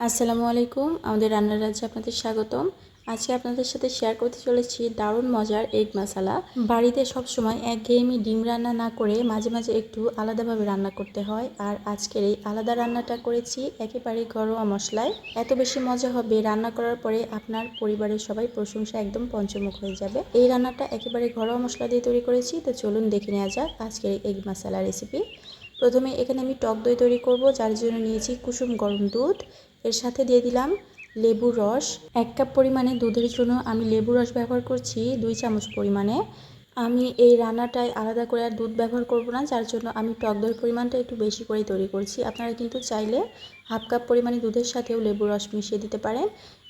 আসসালামু আলাইকুম, আমাদের রান্নার রাজ্যে আপনাদের স্বাগতম। আজকে আপনাদের সাথে শেয়ার করতে চলেছি দারুণ মজার এগ মশালা বাড়িতে সবসময় একঘেয়েমি ডিম রান্না না করে মাঝে মাঝে একটু আলাদাভাবে রান্না করতে হয়। আর আজকের এই আলাদা রান্নাটা করেছি একেবারে ঘরোয়া মশলায়। এত বেশি মজা হবে রান্না করার পরে আপনার পরিবারের সবাই প্রশংসা একদম পঞ্চমুখ হয়ে যাবে। এই রান্নাটা একেবারে ঘরোয়া মশলা দিয়ে তৈরি করেছি, তো চলুন দেখে নেওয়া যাক আজকের এই এগ মশালা রেসিপি প্রথমে এখানে আমি টক দই তৈরি করব, যার জন্য নিয়েছি কুসুম গরম দুধ। এর সাথে দিয়ে দিলাম লেবুর রস। এক কাপ পরিমাণে দুধের জন্য আমি লেবুর রস ব্যবহার করছি দুই চামচ পরিমাণে। আমি এই রান্নাটায় আলাদা করে আর দুধ ব্যবহার করব না, যার জন্য আমি টক দইয়ের পরিমাণটা একটু বেশি করেই তৈরি করছি। আপনারা কিন্তু চাইলে হাফ কাপ পরিমাণে দুধের সাথেও লেবুর রস মিশিয়ে দিতে পারেন।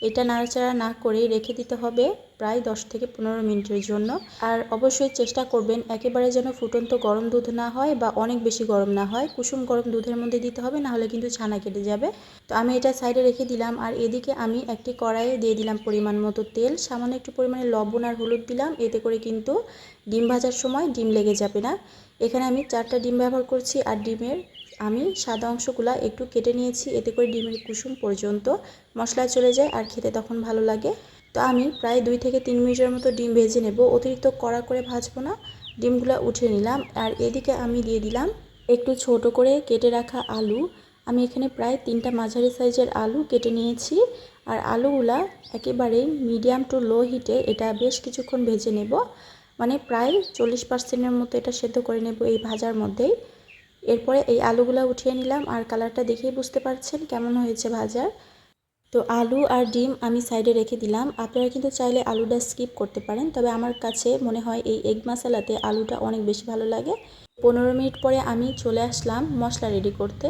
এটা নাড়াচাড়া না করেই রেখে দিতে হবে। প্রায় দশ থেকে পনেরো মিনিটের জন্য। আর অবশ্যই চেষ্টা করবেন একেবারে যেন ফুটন্ত গরম দুধ না হয় বা অনেক বেশি গরম না হয়। কুসুম গরম দুধের মধ্যে দিতে হবে, নাহলে কিন্তু ছানা কেটে যাবে। তো আমি এটা সাইডে রেখে দিলাম, আর এদিকে আমি একটি কড়াইয়ে দিয়ে দিলাম পরিমাণ মতো তেল। সামান্য একটু পরিমাণে লবণ আর হলুদ দিলাম, এতে করে কিন্তু ডিম ভাজার সময় ডিম লেগে যাবে না। এখানে আমি চারটা ডিম ব্যবহার করছি, আর ডিমের আমি সাদা অংশগুলো একটু কেটে নিয়েছি, এতে করে ডিমের কুসুম পর্যন্ত মশলা চলে যায়, আর খেতে তখন ভালো লাগে। তো আমি প্রায় দুই থেকে তিন মিনিটের মতো ডিম ভেজে নেব। অতিরিক্ত কড়া করে ভাজবো না। ডিমগুলো উঠে নিলাম। আর এদিকে আমি দিয়ে দিলাম একটু ছোট করে কেটে রাখা আলু। আমি এখানে প্রায় তিনটা মাঝারি সাইজের আলু কেটে নিয়েছি। আর আলুগুলা একেবারেই মিডিয়াম টু লো হিটে এটা বেশ কিছুক্ষণ ভেজে নেব। মানে প্রায় চল্লিশ পার্সেন্টের মতো এটা সেদ্ধ করে নেব এই ভাজার মধ্যেই। এরপরে এই আলুগুলো উঠিয়ে নিলাম। আর কালারটা দেখেই বুঝতে পারছেন কেমন হয়েছে ভাজার। তো আলু আর ডিম আমি সাইডে রেখে দিলাম। আপনারা কিন্তু চাইলে আলুটা স্কিপ করতে পারেন, তবে আমার কাছে মনে হয় এই এগ মশালাতে আলুটা অনেক বেশি ভালো লাগে। পনেরো মিনিট পরে আমি চলে আসলাম মশলা রেডি করতে।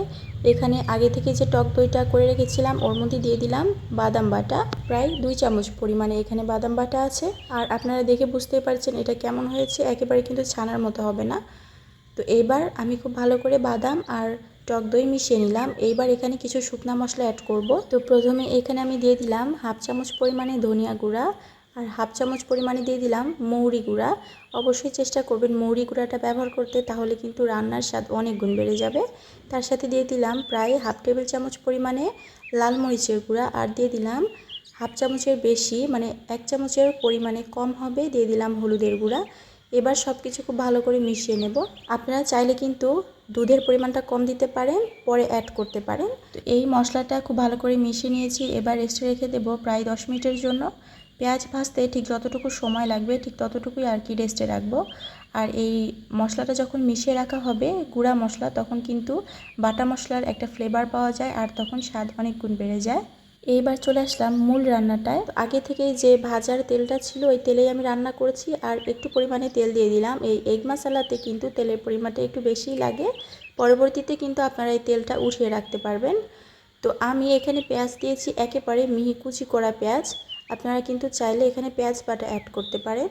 এখানে আগে থেকে যে টক দইটা করে রেখেছিলাম, ওর মধ্যে দিয়ে দিলাম বাদাম বাটা। প্রায় দুই চামচ পরিমাণে এখানে বাদাম বাটা আছে। আর আপনারা দেখে বুঝতেই পারছেন এটা কেমন হয়েছে, একেবারে কিন্তু ছানার মতো হবে না। তো এইবার আমি খুব ভালো করে বাদাম আর টক দই মিশিয়ে নিলাম। এইবার এখানে কিছু শুকনো মশলা অ্যাড করব। তো প্রথমে এখানে আমি দিয়ে দিলাম হাফ চামচ পরিমাণে ধনিয়া গুঁড়া আর হাফ চামচ পরিমাণে দিয়ে দিলাম মৌরি গুঁড়া। অবশ্যই চেষ্টা করবেন মৌরি গুঁড়াটা ব্যবহার করতে, তাহলে কিন্তু রান্নার স্বাদ অনেক গুণ বেড়ে যাবে। তার সাথে দিয়ে দিলাম প্রায় হাফ টেবিল চামচ পরিমাণে লাল মরিচের গুঁড়া আর দিয়ে দিলাম হাফ চামচের বেশি মানে এক চামচের পরিমাণে কম হবে। দিয়ে দিলাম হলুদের গুঁড়া। এবার সব কিছু খুব ভালো করে মিশিয়ে নেব। আপনারা চাইলে কিন্তু দুধের পরিমাণটা কম দিতে পারেন, পরে অ্যাড করতে পারেন। তো এই মশলাটা খুব ভালো করে মিশিয়ে নিয়েছি। এবার রেস্টে রেখে দেবো প্রায় দশ মিনিটের জন্য। পেঁয়াজ ভাজতে ঠিক যতটুকু সময় লাগবে, ঠিক ততটুকুই আর কি রেস্টে রাখব। আর এই মশলাটা যখন মিশিয়ে রাখা হবে, গুঁড়া মশলা, তখন কিন্তু বাটা মশলার একটা ফ্লেভার পাওয়া যায় আর তখন স্বাদ অনেক গুণ বেড়ে যায়। এইবার চলে আসলাম মূল রান্নাটায়। আগে থেকে যে ভাজার তেলটা ছিল, ওই তেলেই আমি রান্না করেছি আর একটু পরিমাণে তেল দিয়ে দিলাম। এই এগ মশালাতে কিন্তু তেলের পরিমাণটা একটু বেশিই লাগে। পরবর্তীতে কিন্তু আপনারা এই তেলটা উঠিয়ে রাখতে পারবেন। তো আমি এখানে পেঁয়াজ দিয়েছি, একেবারে মিহি কুচি করা পেঁয়াজ। আপনারা কিন্তু চাইলে এখানে পেঁয়াজ বাটা অ্যাড করতে পারেন।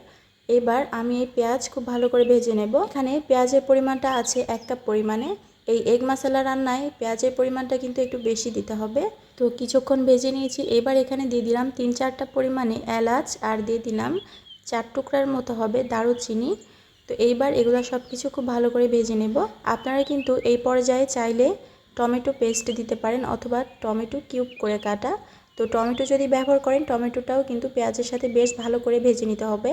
এবার আমি এই পেঁয়াজ খুব ভালো করে ভেজে নেব। এখানে পেঁয়াজের পরিমাণটা আছে এক কাপ পরিমাণে। এই এগ মশলা রান্নায় পেঁয়াজের পরিমাণটা কিন্তু একটু বেশি দিতে হবে। তো কিছুক্ষণ ভেজে নিয়েছি, এবার এখানে দিয়ে দিলাম তিন চারটা পরিমাণে এলাচ আর দিয়ে দিলাম চার টুকরার মতো হবে দারুচিনি। তো এইবার এগুলো সব কিছু খুব ভালো করে ভেজে নেব। আপনারা কিন্তু এই পর্যায়ে চাইলে টমেটো পেস্ট দিতে পারেন অথবা টমেটো কিউব করে কাটা। তো টমেটো যদি ব্যবহার করেন, টমেটোটাও কিন্তু পেঁয়াজের সাথে বেশ ভালো করে ভেজে নিতে হবে।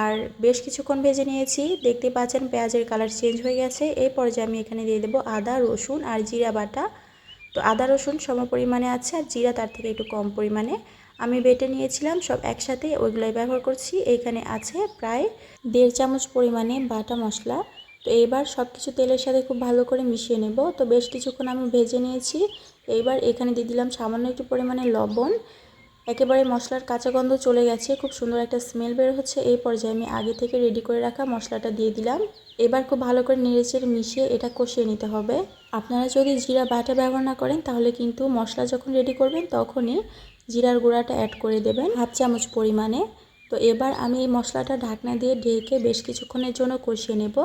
আর বেশ কিছুক্ষণ ভেজে নিয়েছি, দেখতে পাচ্ছেন পেঁয়াজের কালার চেঞ্জ হয়ে গেছে। এই পর্যায়ে আমি এখানে দিয়ে দেবো আদা, রসুন আর জিরা বাটা। তো আদা, রসুন সম পরিমাণে আছে আর জিরা তার থেকে একটু কম পরিমাণে। আমি বেটে নিয়েছিলাম, সব একসাথে ওইগুলোই ব্যবহার করছি। এইখানে আছে প্রায় দেড় চামচ পরিমাণে বাটা মশলা। তো এইবার সব কিছু তেলের সাথে খুব ভালো করে মিশিয়ে নেব। তো বেশ কিছুক্ষণ আমি ভেজে নিয়েছি। এইবার এখানে দিয়ে দিলাম সামান্য একটু পরিমাণে লবণ। একেবারে মশলার কাঁচা গন্ধ চলে গেছে, খুব সুন্দর একটা স্মেল বের হচ্ছে। এই পর্যায়ে আমি আগে থেকে রেডি করে রাখা মশলাটা দিয়ে দিলাম। এবার খুব ভালো করে নেড়েচেড়ে মিশিয়ে এটা কষিয়ে নিতে হবে। আপনারা যদি জিরা বাটা ব্যবহার না করেন, তাহলে কিন্তু মশলা যখন রেডি করবেন, তখনই জিরার গুঁড়াটা অ্যাড করে দেবেন হাফ চামচ পরিমাণে। তো এবার আমি এই মশলাটা ঢাকনা দিয়ে ঢেকে বেশ কিছুক্ষণের জন্য কষিয়ে নেব।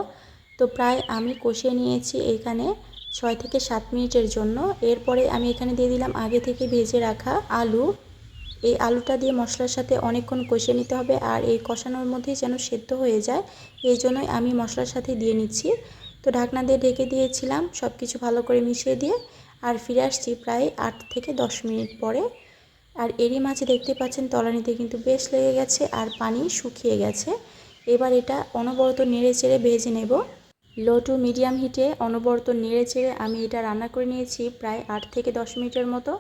তো প্রায় আমি কষিয়ে নিয়েছি এখানে ছয় থেকে সাত মিনিটের জন্য। এরপরে আমি এখানে দিয়ে দিলাম আগে থেকে ভেজে রাখা আলু। এই আলুটা দিয়ে মশলার সাথে অনেকক্ষণ কষিয়ে নিতে হবে আর এই কষানোর মধ্যেই যেন সেদ্ধ হয়ে যায়। এই জন্যই আমি মশলার সাথে দিয়ে নিচ্ছি। তো ঢাকনা দিয়ে ঢেকে দিয়েছিলাম সব কিছু ভালো করে মিশিয়ে দিয়ে আর ফিরে আসছি প্রায় আট থেকে দশ মিনিট পরে। আর এরই মাঝে দেখতে পাচ্ছেন তলানিতে কিন্তু বেশ লেগে গেছে আর পানি শুকিয়ে গেছে। এবার এটা অনবরত নেড়ে চেড়ে ভেজে নেব। লো টু মিডিয়াম হিটে অনবরত নেড়ে চেড়ে আমি এটা রান্না করে নিয়েছি প্রায় আট থেকে দশ মিনিটের মতো।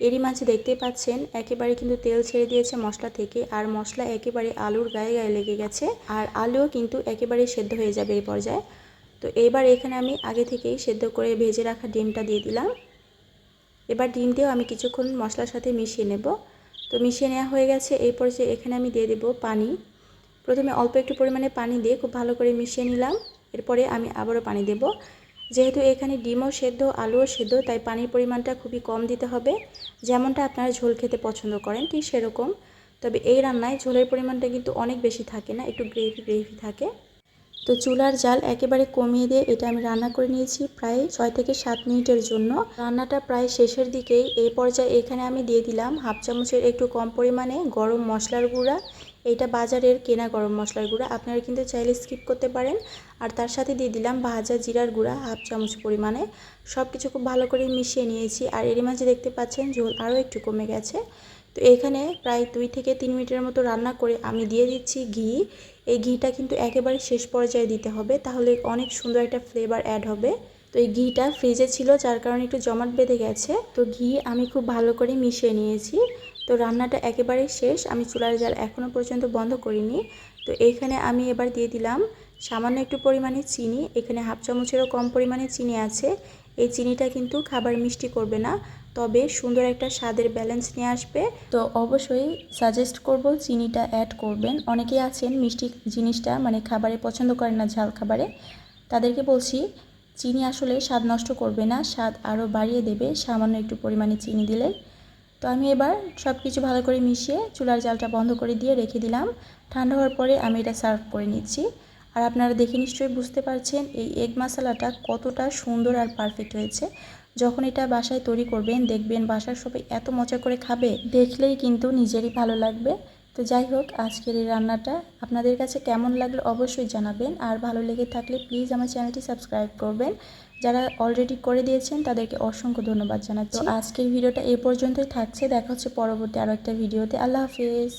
এরই মাঝে দেখতে পাচ্ছেন, একেবারে কিন্তু তেল ছেড়ে দিয়েছে মশলা থেকে, আর মশলা একেবারে আলুর গায়ে গায়ে লেগে গেছে, আর আলুও কিন্তু একেবারে সেদ্ধ হয়ে যাবে এই পর্যায়ে। তো এবার এখানে আমি আগে থেকেই সেদ্ধ করে ভেজে রাখা ডিমটা দিয়ে দিলাম। এবার ডিম দিয়েও আমি কিছুক্ষণ মশলার সাথে মিশিয়ে নেব। তো মিশিয়ে নেওয়া হয়ে গেছে, এই পর্যায়ে এখানে আমি দিয়ে দেব পানি। প্রথমে অল্প একটু পরিমাণে পানি দিয়ে খুব ভালো করে মিশিয়ে নিলাম। এরপরে আমি আবারও পানি দেব। যেহেতু এখানে ডিমও সেদ্ধ, আলুও সেদ্ধ, তাই পানির পরিমাণটা খুবই কম দিতে হবে। যেমনটা আপনারা ঝোল খেতে পছন্দ করেন, ঠিক সেরকম। তবে এই রান্নায় ঝোলের পরিমাণটা কিন্তু অনেক বেশি থাকে না, একটু গ্রেভি গ্রেভি থাকে। তো চুলার জাল একেবারে কমিয়ে দিয়ে এটা আমি রান্না করে নিয়েছি প্রায় ছয় থেকে সাত মিনিটের জন্য। রান্নাটা প্রায় শেষের দিকেই এই পর্যায়ে এখানে আমি দিয়ে দিলাম হাফ চামচের একটু কম পরিমাণে গরম মশলার গুঁড়া এইটা বাজারের কেনা গরম মশলার গুঁড়া। আপনারা কিন্তু চাইলে স্কিপ করতে পারেন। আর তার সাথে দিয়ে দিলাম ভাজা জিরার গুঁড়া, হাফ চামচ পরিমাণে। সব কিছু খুব ভালো করে মিশিয়ে নিয়েছি। আর এরই মাঝে দেখতে পাচ্ছেন ঝোল আরও একটু কমে গেছে। তো এখানে প্রায় দুই থেকে তিন মিনিটের মতো রান্না করে আমি দিয়ে দিচ্ছি ঘি। এই ঘিটা কিন্তু একেবারে শেষ পর্যায়ে দিতে হবে। তাহলে অনেক সুন্দর একটা ফ্লেভার অ্যাড হবে। তো এই ঘিটা ফ্রিজে ছিল, যার কারণে একটু জমাট বেঁধে গেছে। তো ঘি আমি খুব ভালো করে মিশিয়ে নিয়েছি। তো রান্নাটা একেবারে শেষ। আমি চুলার জাল এখনও পর্যন্ত বন্ধ করিনি। তো এইখানে আমি এবার দিয়ে দিলাম সামান্য একটু পরিমাণে চিনি। এখানে হাফ চামচেরও কম পরিমাণে চিনি আছে। এই চিনিটা কিন্তু খাবার মিষ্টি করবে না, তবে সুন্দর একটা স্বাদের ব্যালেন্স নিয়ে আসবে। তো অবশ্যই সাজেস্ট করব চিনিটা অ্যাড করবেন। অনেকেই আছেন মিষ্টি জিনিসটা মানে খাবারে পছন্দ করেন না ঝাল খাবারে। তাদেরকে বলছি, চিনি আসলে স্বাদ নষ্ট করবে না, স্বাদ আরও বাড়িয়ে দেবে সামান্য একটু পরিমাণে চিনি দিলে। তো আমি এবার সব কিছু ভালো করে মিশিয়ে চুলার জালটা বন্ধ করে দিয়ে রেখে দিলাম। ঠান্ডা হওয়ার পরে আমি এটা সার্ভ করে নিচ্ছি। আর আপনারা দেখে নিশ্চয়ই বুঝতে পারছেন এই এগ মশলাটা কতটা সুন্দর আর পারফেক্ট হয়েছে। যখন এটা বাসায় তৈরি করবেন, দেখবেন বাসার সবাই এত মজা করে খাবে, দেখলেই কিন্তু নিজেরই ভালো লাগবে। তো যাই হোক, আজকের এই রান্নাটা আপনাদের কাছে কেমন লাগল অবশ্যই জানাবেন। আর ভালো লেগে থাকলে প্লিজ আমার চ্যানেলটি সাবস্ক্রাইব করবেন। যারা অলরেডি করে দিয়েছেন তাদেরকে অসংখ্য ধন্যবাদ জানাচ্ছি। আজকের ভিডিওটা এ পর্যন্তই থাকছে। দেখা হচ্ছে পরবর্তী আরও একটা ভিডিওতে। আল্লাহ হাফিজ।